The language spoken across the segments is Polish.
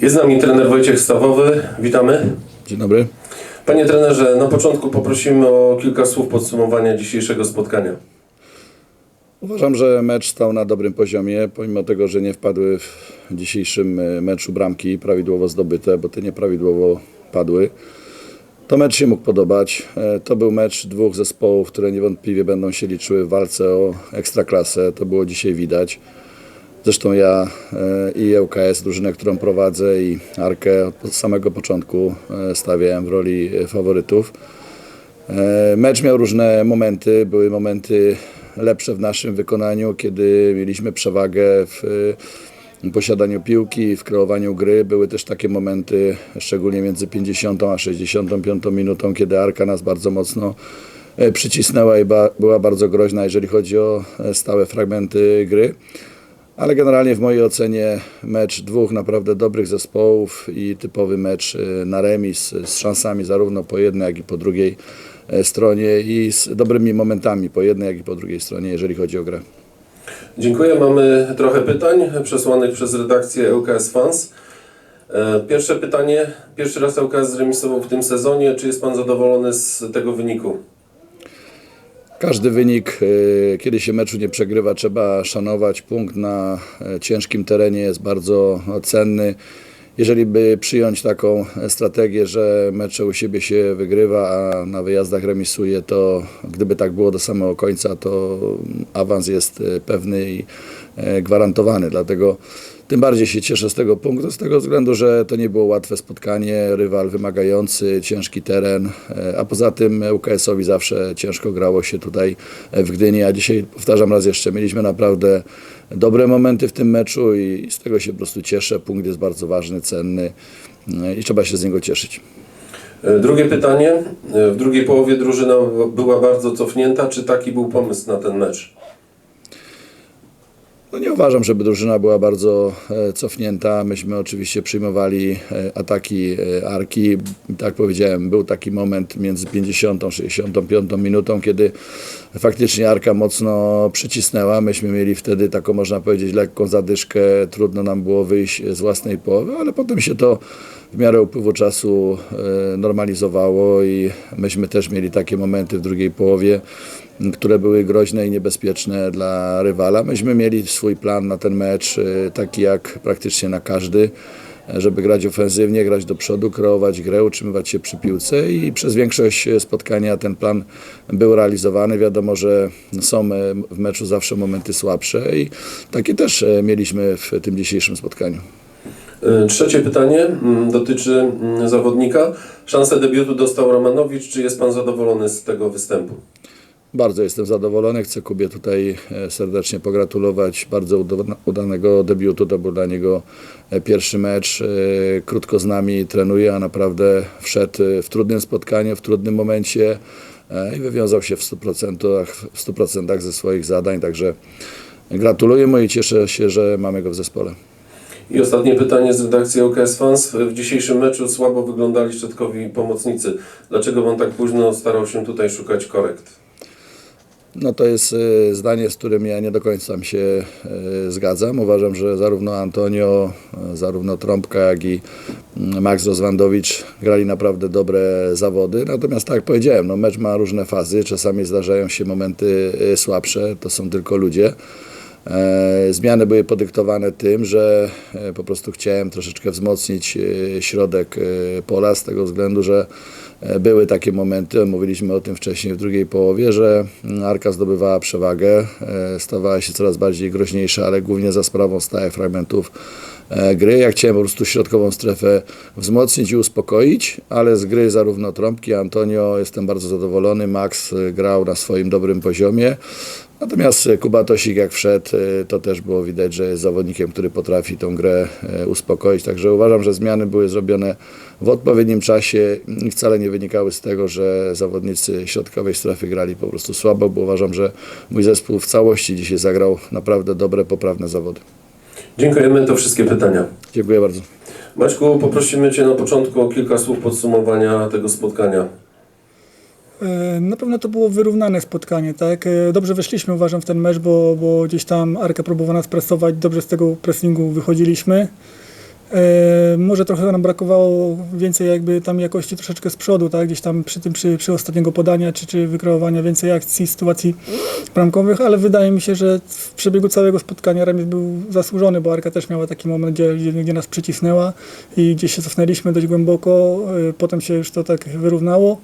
Jest z nami trener Wojciech Stawowy. Witamy. Dzień dobry. Panie trenerze, na początku poprosimy o kilka słów podsumowania dzisiejszego spotkania. Uważam, że mecz stał na dobrym poziomie, pomimo tego, że nie wpadły w dzisiejszym e, meczu bramki prawidłowo zdobyte, bo te nieprawidłowo padły. To mecz się mógł podobać. E, To był mecz dwóch zespołów, które niewątpliwie będą się liczyły w walce o ekstraklasę. To było dzisiaj widać. Zresztą ja e, i ŁKS, drużynę, którą prowadzę i Arkę od samego początku e, stawiałem w roli e, faworytów. Mecz miał różne momenty. Były momenty lepsze w naszym wykonaniu, kiedy mieliśmy przewagę w posiadaniu piłki, w kreowaniu gry. Były też takie momenty, szczególnie między 50 a 65 minutą, kiedy Arka nas bardzo mocno przycisnęła i była bardzo groźna, jeżeli chodzi o stałe fragmenty gry. Ale generalnie w mojej ocenie mecz dwóch naprawdę dobrych zespołów i typowy mecz e, na remis z szansami zarówno po jednej, jak i po drugiej e, stronie i z dobrymi momentami po jednej, jak i po drugiej stronie, jeżeli chodzi o grę. Dziękuję. Mamy trochę pytań przesłanych przez redakcję ŁKS Fans. E, Pierwsze pytanie. Pierwszy raz ŁKS zremisował w tym sezonie. Czy jest Pan zadowolony z tego wyniku? Każdy wynik, e, kiedy się meczu nie przegrywa, trzeba szanować. Punkt na e, ciężkim terenie jest bardzo cenny. Jeżeli by przyjąć taką strategię, że mecze u siebie się wygrywa, a na wyjazdach remisuje, to gdyby tak było do samego końca, to awans jest e, pewny i gwarantowany. Dlatego tym bardziej się cieszę z tego punktu, z tego względu, że to nie było łatwe spotkanie, rywal wymagający, ciężki teren, e, a poza tym UKS-owi zawsze ciężko grało się tutaj w Gdyni, a dzisiaj, powtarzam raz jeszcze, mieliśmy naprawdę dobre momenty w tym meczu i z tego się po prostu cieszę. Punkt jest bardzo ważny, cenny e, i trzeba się z niego cieszyć. E, Drugie pytanie. W drugiej połowie drużyna była bardzo cofnięta. Czy taki był pomysł na ten mecz? No nie uważam, żeby drużyna była bardzo e, cofnięta. Myśmy oczywiście przyjmowali e, ataki e, Arki. Tak powiedziałem, był taki moment między 50 a 65 minutą, kiedy faktycznie Arka mocno przycisnęła. Myśmy mieli wtedy taką, można powiedzieć, lekką zadyszkę. Trudno nam było wyjść z własnej połowy, ale potem się to w miarę upływu czasu e, normalizowało i myśmy też mieli takie momenty w drugiej połowie, które były groźne i niebezpieczne dla rywala. Myśmy mieli swój plan na ten mecz, e, taki jak praktycznie na każdy, żeby grać ofensywnie, grać do przodu, kreować grę, utrzymywać się przy piłce i przez większość spotkania ten plan był realizowany. Wiadomo, że są e, w meczu zawsze momenty słabsze i takie też e, mieliśmy w tym dzisiejszym spotkaniu. E, Trzecie pytanie mm, dotyczy mm, zawodnika. Szansę debiutu dostał Romanowicz. Czy jest Pan zadowolony z tego występu? Bardzo jestem zadowolony. Chcę Kubie tutaj e, serdecznie pogratulować bardzo uda- udanego debiutu. To był dla niego e, pierwszy mecz. E, Krótko z nami trenuje, a naprawdę wszedł w trudnym spotkaniu, w trudnym momencie i wywiązał się w 100%, w 100% ze swoich zadań. Także gratuluję mu i cieszę się, że mamy go w zespole. I ostatnie pytanie z redakcji ŁKS Fans. W dzisiejszym meczu słabo wyglądali szczotkowi pomocnicy. Dlaczego on tak późno starał się tutaj szukać korekt? No to jest e, zdanie, z którym ja nie do końca się e, zgadzam. Uważam, że zarówno Antonio, e, zarówno Trąbka, jak i mm, Max Rozwandowicz grali naprawdę dobre zawody. Natomiast tak jak powiedziałem, no mecz ma różne fazy. Czasami zdarzają się momenty słabsze, to są tylko ludzie. E, Zmiany były podyktowane tym, że e, po prostu chciałem troszeczkę wzmocnić e, środek pola z tego względu, że były takie momenty, mówiliśmy o tym wcześniej w drugiej połowie, że mm, Arka zdobywała przewagę, stawała się coraz bardziej groźniejsza, ale głównie za sprawą stałych fragmentów gry. Ja chciałem po prostu środkową strefę wzmocnić i uspokoić, ale z gry zarówno Trąbki, Antonio jestem bardzo zadowolony. Max grał na swoim dobrym poziomie. Natomiast e, Kuba Tosik jak wszedł, e, to też było widać, że jest zawodnikiem, który potrafi tą grę e, uspokoić. Także uważam, że zmiany były zrobione w odpowiednim czasie i wcale nie wynikały z tego, że zawodnicy środkowej strefy grali po prostu słabo, bo uważam, że mój zespół w całości dzisiaj zagrał naprawdę dobre, poprawne zawody. Dziękujemy. To wszystkie pytania. Dziękuję bardzo. Maćku, poprosimy Cię na początku o kilka słów podsumowania tego spotkania. E, Na pewno to było wyrównane spotkanie, tak? E, Dobrze weszliśmy, uważam, w ten mecz, bo, bo gdzieś tam Arka próbowała nas presować, dobrze z tego pressingu wychodziliśmy. E, może trochę nam brakowało więcej jakby tam jakości troszeczkę z przodu, tak? Gdzieś tam przy tym, przy, przy ostatniego podania, czy, czy wykreowania więcej akcji, sytuacji bramkowych, ale wydaje mi się, że w przebiegu całego spotkania remis był zasłużony, bo Arka też miała taki moment, gdzie, gdzie, nas przycisnęła i gdzieś się cofnęliśmy dość głęboko, potem się już to tak wyrównało.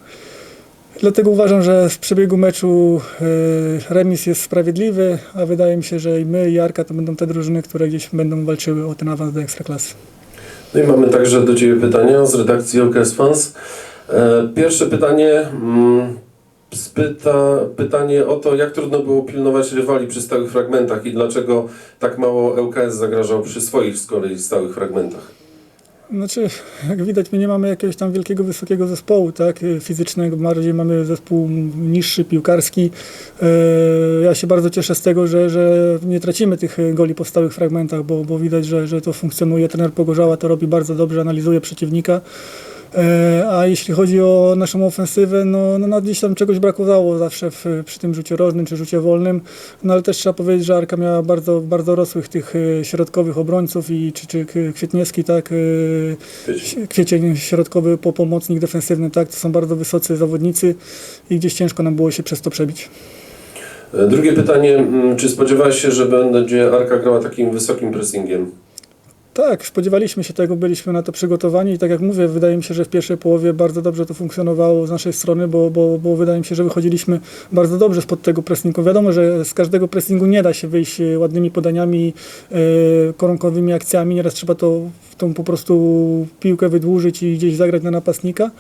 Dlatego uważam, że w przebiegu meczu e, remis jest sprawiedliwy, a wydaje mi się, że i my, i Arka to będą te drużyny, które gdzieś będą walczyły o ten awans do Ekstraklasy. No i mamy także do Ciebie pytania z redakcji ŁKS Fans. E, Pierwsze pytanie mm, spyta, pytanie o to, jak trudno było pilnować rywali przy stałych fragmentach i dlaczego tak mało ŁKS zagrażał przy swoich z kolei stałych fragmentach. Znaczy, jak widać, my nie mamy jakiegoś tam wielkiego, wysokiego zespołu, tak, y, fizycznego, bardziej mamy zespół niższy, piłkarski. E, Ja się bardzo cieszę z tego, że, że nie tracimy tych y, goli po stałych fragmentach, bo, bo widać, że, że to funkcjonuje. Trener Pogorzała to robi bardzo dobrze, analizuje przeciwnika. E, A jeśli chodzi o naszą ofensywę, no, no, no gdzieś tam czegoś brakowało zawsze w, przy tym rzucie rożnym czy rzucie wolnym, no ale też trzeba powiedzieć, że Arka miała bardzo, bardzo rosłych tych e, środkowych obrońców i czy, czy Kwietniewski, tak, e, Wiecie. Kwiecień środkowy po pomocnik defensywny, tak, to są bardzo wysocy zawodnicy i gdzieś ciężko nam było się przez to przebić. Drugie pytanie, mm, czy spodziewałeś się, że będzie Arka grała takim wysokim pressingiem? Tak, spodziewaliśmy się tego, byliśmy na to przygotowani i tak jak mówię, wydaje mi się, że w pierwszej połowie bardzo dobrze to funkcjonowało z naszej strony, bo, bo, bo wydaje mi się, że wychodziliśmy bardzo dobrze spod tego pressingu. Wiadomo, że z każdego pressingu nie da się wyjść e, ładnymi podaniami, e, koronkowymi akcjami, nieraz trzeba to tą po prostu piłkę wydłużyć i gdzieś zagrać na napastnika,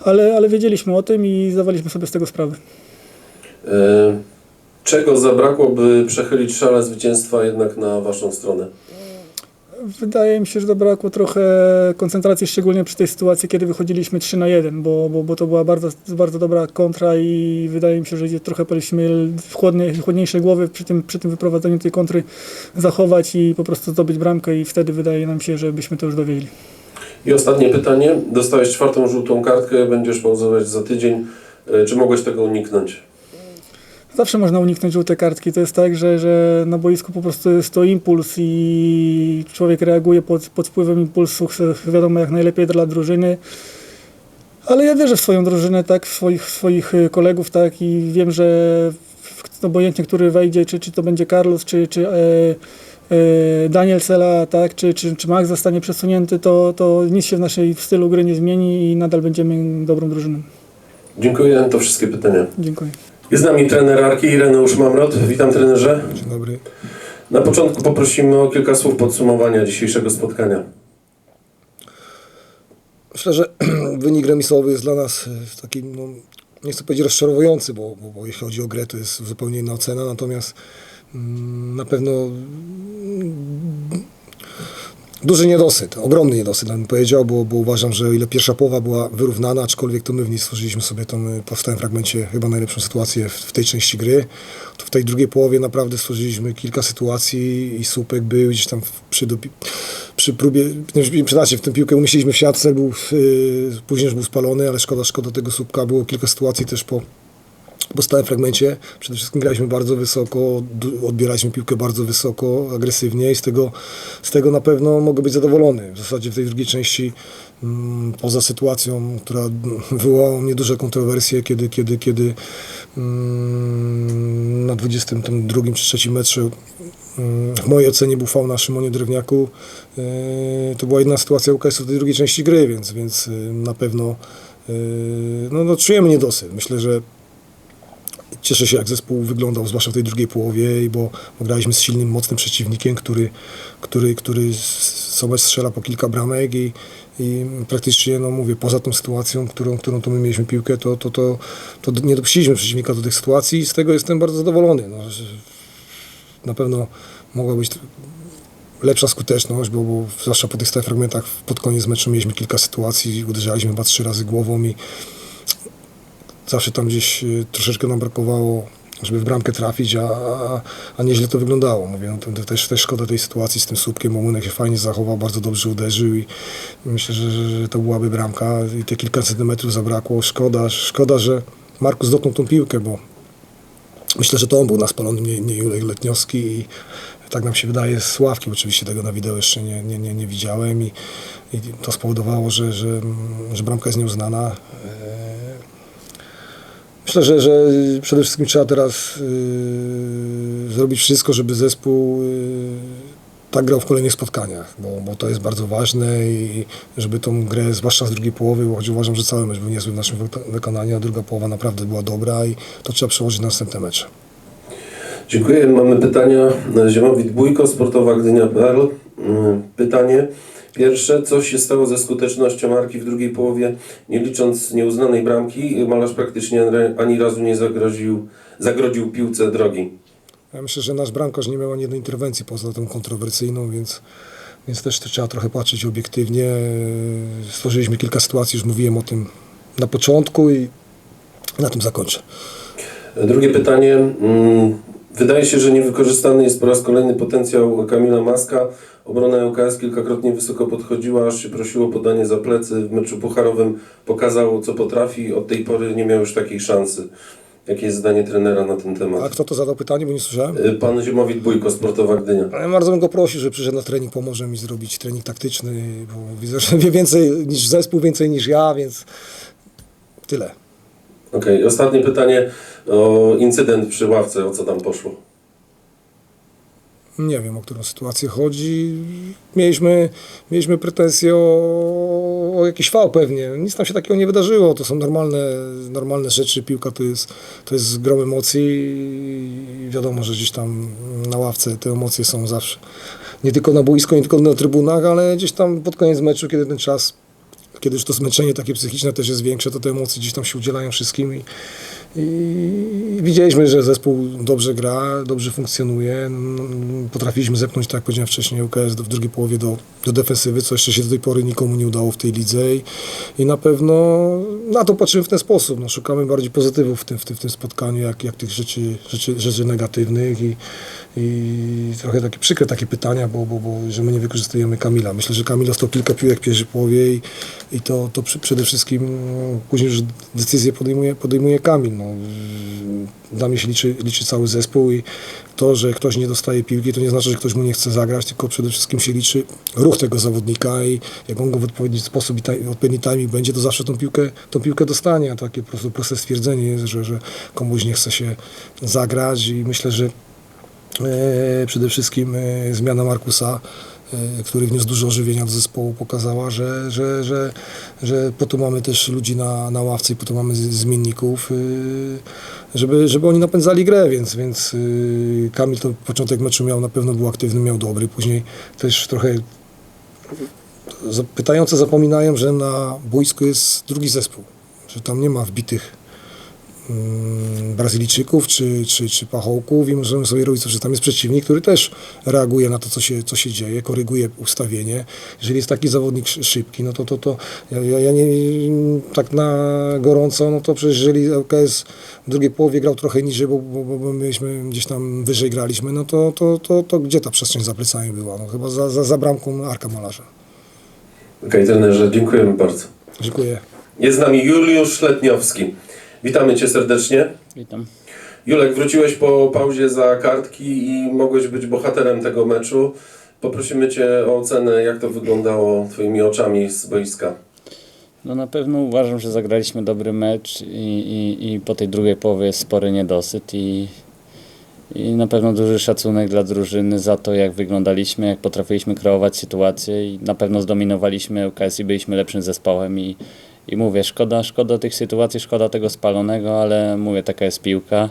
ale, ale wiedzieliśmy o tym i zdawaliśmy sobie z tego sprawę. E, Czego zabrakło, by przechylić szale zwycięstwa jednak na Waszą stronę? Wydaje mi się, że zabrakło trochę koncentracji, szczególnie przy tej sytuacji, kiedy wychodziliśmy 3 na 1, bo, bo, bo to była bardzo, bardzo dobra kontra i wydaje mi się, że trochę powinniśmy chłodnie, chłodniejsze głowy przy tym, przy tym wyprowadzeniu tej kontry zachować i po prostu zdobyć bramkę i wtedy wydaje nam się, że byśmy to już dowiedzieli. I ostatnie pytanie. Dostałeś czwartą żółtą kartkę, będziesz pauzować za tydzień. E, Czy mogłeś tego uniknąć? Zawsze można uniknąć żółte kartki. To jest tak, że, że na boisku po prostu jest to impuls i człowiek reaguje pod, pod wpływem impulsu, wiadomo jak najlepiej dla drużyny. Ale ja wierzę w swoją drużynę, tak, w swoich, w swoich y, kolegów, tak, i wiem, że w- obojętnie, który wejdzie, czy, czy to będzie Carlos, czy, czy e, e, Daniel Sela, tak, czy, czy, czy Max zostanie przesunięty, to, to nic się w naszej w stylu gry nie zmieni i nadal będziemy dobrą drużyną. Dziękuję, to wszystkie pytania. Dziękuję. Jest z nami trener Arki, Ireneusz Mamrot. Witam trenerze. Dzień dobry. Na początku poprosimy o kilka słów podsumowania dzisiejszego spotkania. Myślę, że wynik remisowy jest dla nas e, taki, no, nie chcę powiedzieć rozczarowujący, bo, bo, bo jeśli chodzi o grę, to jest zupełnie inna ocena, natomiast mm, na pewno mm, duży niedosyt, ogromny niedosyt, bym powiedział, bo, bo uważam, że o ile pierwsza połowa była wyrównana, aczkolwiek to my w niej stworzyliśmy sobie tą, e, po stałym fragmencie chyba najlepszą sytuację w, w tej części gry, to w tej drugiej połowie naprawdę stworzyliśmy kilka sytuacji i słupek był gdzieś tam w- przy, dopi- przy próbie, w tę piłkę umieściliśmy w siatce, był, yy, później już był spalony, ale szkoda, szkoda tego słupka. Było kilka sytuacji też po, po stałym fragmencie. Przede wszystkim graliśmy bardzo wysoko, odbieraliśmy piłkę bardzo wysoko, agresywnie i z tego, z tego na pewno mogę być zadowolony. W zasadzie w tej drugiej części mm, poza sytuacją, która wywołała mnie duże kontrowersje, kiedy, kiedy, kiedy mm, na 22 czy 3 metrze mm, w mojej ocenie był faul na Szymonie Drewniaku. Yy, To była jedna sytuacja UKS-u w tej drugiej części gry, więc, więc yy, na pewno yy, no, no, czujemy niedosyt. Myślę, że cieszę się, jak zespół wyglądał, zwłaszcza w tej drugiej połowie, bo, graliśmy z silnym, mocnym przeciwnikiem, który, który, który sobie strzela po kilka bramek i, i praktycznie, no mówię, poza tą sytuacją, którą, którą to my mieliśmy piłkę, to, to, to, to nie dopuściliśmy przeciwnika do tych sytuacji i z tego jestem bardzo zadowolony. No, na pewno mogła być lepsza skuteczność, bo, bo zwłaszcza po tych stałych fragmentach pod koniec meczu mieliśmy kilka sytuacji, uderzaliśmy chyba trzy razy głową i zawsze tam gdzieś y, troszeczkę nam brakowało, żeby w bramkę trafić, a, a, nieźle to wyglądało. Mówię, no, to, też, też szkoda tej sytuacji z tym słupkiem, bo Munek się fajnie zachował, bardzo dobrze uderzył i myślę, że, że, to byłaby bramka i te kilka centymetrów zabrakło. Szkoda, szkoda, że Markus dotknął tą piłkę, bo myślę, że to on był na spalonym, nie, nie Julek Letniowski i tak nam się wydaje, z ławki. Oczywiście tego na wideo jeszcze nie, nie, nie, nie widziałem i, i to spowodowało, że, że, że bramka jest nieuznana. Myślę, że, że przede wszystkim trzeba teraz y, zrobić wszystko, żeby zespół y, tak grał w kolejnych spotkaniach, bo, bo to jest bardzo ważne i żeby tą grę, zwłaszcza z drugiej połowy, choć uważam, że cały mecz był niezły w naszym wyko- wykonaniu, a druga połowa naprawdę była dobra i to trzeba przełożyć na następne mecze. Dziękuję. Mamy pytania. Ziemowit Bójko, Sportowa Gdynia.pl. Mm, Pytanie pierwsze. Co się stało ze skutecznością marki w drugiej połowie? Nie licząc nieuznanej bramki, malarz praktycznie ani razu nie zagroził, zagrodził piłce drogi. Ja myślę, że nasz bramkarz nie miał ani jednej interwencji poza tą kontrowersyjną, więc, więc też trzeba trochę patrzeć obiektywnie. Stworzyliśmy kilka sytuacji, już mówiłem o tym na początku i na tym zakończę. Drugie pytanie. Mm, Wydaje się, że niewykorzystany jest po raz kolejny potencjał Kamila Maska. Obrona ŁKS kilkakrotnie wysoko podchodziła, aż się prosiło podanie za plecy. W meczu pucharowym pokazał, co potrafi. Od tej pory nie miał już takiej szansy. Jakie jest zdanie trenera na ten A temat? kto to zadał pytanie, bo nie słyszałem? Y, Pan Ziemowit Bójko, Sportowa Gdynia. Ja bardzo bym go prosił, że przyszedł na trening, pomoże mi zrobić trening taktyczny, bo widzę, że wie więcej niż zespół, więcej niż ja, więc tyle. Okej, ostatnie pytanie o incydent przy ławce, o co tam poszło. Nie wiem, o którą sytuację chodzi. Mieliśmy, mieliśmy pretensje o, o jakiś fał pewnie. Nic tam się takiego nie wydarzyło. To są normalne, normalne rzeczy. Piłka to jest, to jest grom emocji i wiadomo, że gdzieś tam na ławce te emocje są zawsze. Nie tylko na boisku, nie tylko na trybunach, ale gdzieś tam pod koniec meczu, kiedy ten czas, kiedy już to zmęczenie takie psychiczne też jest większe, to te emocje gdzieś tam się udzielają wszystkim i, i widzieliśmy, że zespół dobrze gra, dobrze funkcjonuje. Mm, Potrafiliśmy zepchnąć, tak jak powiedziałem wcześniej, UKS w drugiej połowie do, do defensywy, co jeszcze się do tej pory nikomu nie udało w tej lidze i, i na pewno na to patrzymy w ten sposób. No, szukamy bardziej pozytywów w tym, w tym, w tym spotkaniu, jak, jak tych rzeczy, rzeczy, rzeczy negatywnych i, i trochę takie przykre takie pytania, bo, bo, bo że my nie wykorzystujemy Kamila. Myślę, że Kamil dostał kilka piłek w pierwszej połowie i, i to, to przy, przede wszystkim no, później już decyzję podejmuje, podejmuje Kamil. No, dla mnie się liczy, liczy cały zespół i to, że ktoś nie dostaje piłki, to nie znaczy, że ktoś mu nie chce zagrać, tylko przede wszystkim się liczy ruch tego zawodnika i jak on go w odpowiedni sposób i taj, odpowiedni timing będzie, to zawsze tą piłkę, tą piłkę dostanie. A takie po prostu proste stwierdzenie jest, że, że komuś nie chce się zagrać i myślę, że przede wszystkim e, zmiana Markusa, e, który wniósł dużo ożywienia do zespołu, pokazała, że, że, że, że po to mamy też ludzi na, na ławce i po to mamy zmienników, e, żeby, żeby oni napędzali grę, więc, więc e, Kamil to początek meczu miał, na pewno był aktywny, miał dobry, później też trochę pytające zapominają, że na boisku jest drugi zespół, że tam nie ma wbitych Brazylijczyków czy, czy, czy pachołków i możemy sobie robić, że tam jest przeciwnik, który też reaguje na to, co się, co się dzieje, koryguje ustawienie. Jeżeli jest taki zawodnik szy- szybki, no to, to, to ja, ja, nie tak na gorąco, no to przecież jeżeli LKS w drugiej połowie grał trochę niżej, bo, bo, bo myśmy gdzieś tam wyżej graliśmy, no to, to, to, to gdzie ta przestrzeń za plecami była? No chyba za, za, za bramką Arka Malarza. Okej, trenerze, dziękujemy bardzo. Dziękuję. Jest z nami Juliusz Letniowski. Witamy Cię serdecznie. Witam. Julek, wróciłeś po pauzie za kartki i mogłeś być bohaterem tego meczu. Poprosimy Cię o ocenę, jak to wyglądało Twoimi oczami z boiska. No na pewno uważam, że zagraliśmy dobry mecz i, i, i po tej drugiej połowie jest spory niedosyt i, i na pewno duży szacunek dla drużyny za to, jak wyglądaliśmy, jak potrafiliśmy kreować sytuacje i na pewno zdominowaliśmy UKS i byliśmy lepszym zespołem i, i mówię, szkoda, szkoda tych sytuacji, szkoda tego spalonego, ale mówię, taka jest piłka.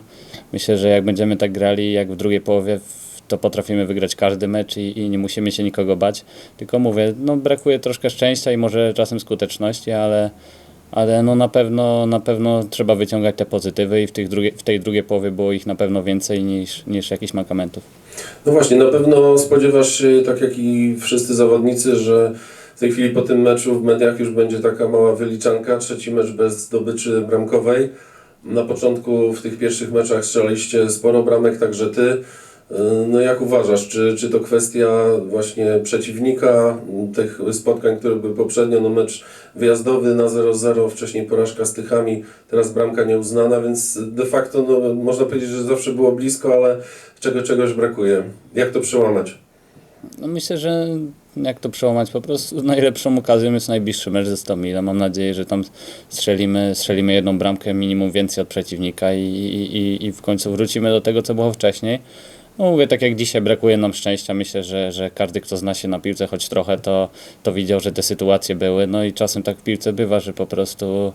Myślę, że jak będziemy tak grali, jak w drugiej połowie, to potrafimy wygrać każdy mecz i, i nie musimy się nikogo bać. Tylko mówię, no brakuje troszkę szczęścia i może czasem skuteczności, ale, ale no na pewno, na pewno trzeba wyciągać te pozytywy i w, tych drugie, w tej drugiej połowie było ich na pewno więcej niż, niż jakichś mankamentów. No właśnie, na pewno spodziewasz się, tak jak i wszyscy zawodnicy, że w tej chwili po tym meczu w mediach już będzie taka mała wyliczanka, trzeci mecz bez zdobyczy bramkowej. Na początku w tych pierwszych meczach strzelaliście sporo bramek, także Ty. No jak uważasz, czy, czy to kwestia właśnie przeciwnika, tych spotkań, które były poprzednio, no mecz wyjazdowy na 0-0, wcześniej porażka z Tychami, teraz bramka nieuznana, więc de facto no, można powiedzieć, że zawsze było blisko, ale czego czegoś brakuje. Jak to przełamać? No myślę, że jak to przełamać, po prostu najlepszą okazją jest najbliższy mecz ze Stomilem. Mam nadzieję, że tam strzelimy, strzelimy jedną bramkę minimum więcej od przeciwnika i, i- i w końcu wrócimy do tego, co było wcześniej. No mówię, tak jak dzisiaj brakuje nam szczęścia, myślę, że, że każdy, kto zna się na piłce choć trochę, to, to widział, że te sytuacje były. No i czasem tak w piłce bywa, że po prostu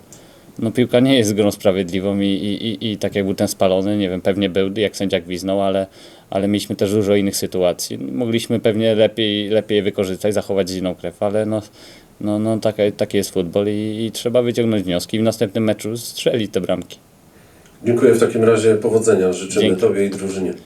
no piłka nie jest grą sprawiedliwą i, i, i, i tak jak był ten spalony, nie wiem, pewnie był, jak sędzia gwiznął, ale, ale mieliśmy też dużo innych sytuacji. Mogliśmy pewnie lepiej, lepiej wykorzystać, zachować zimną krew, ale no, no, no taki jest futbol i, i trzeba wyciągnąć wnioski i w następnym meczu strzelić te bramki. Dziękuję w takim razie, powodzenia życzymy Dzięki. Tobie i drużynie.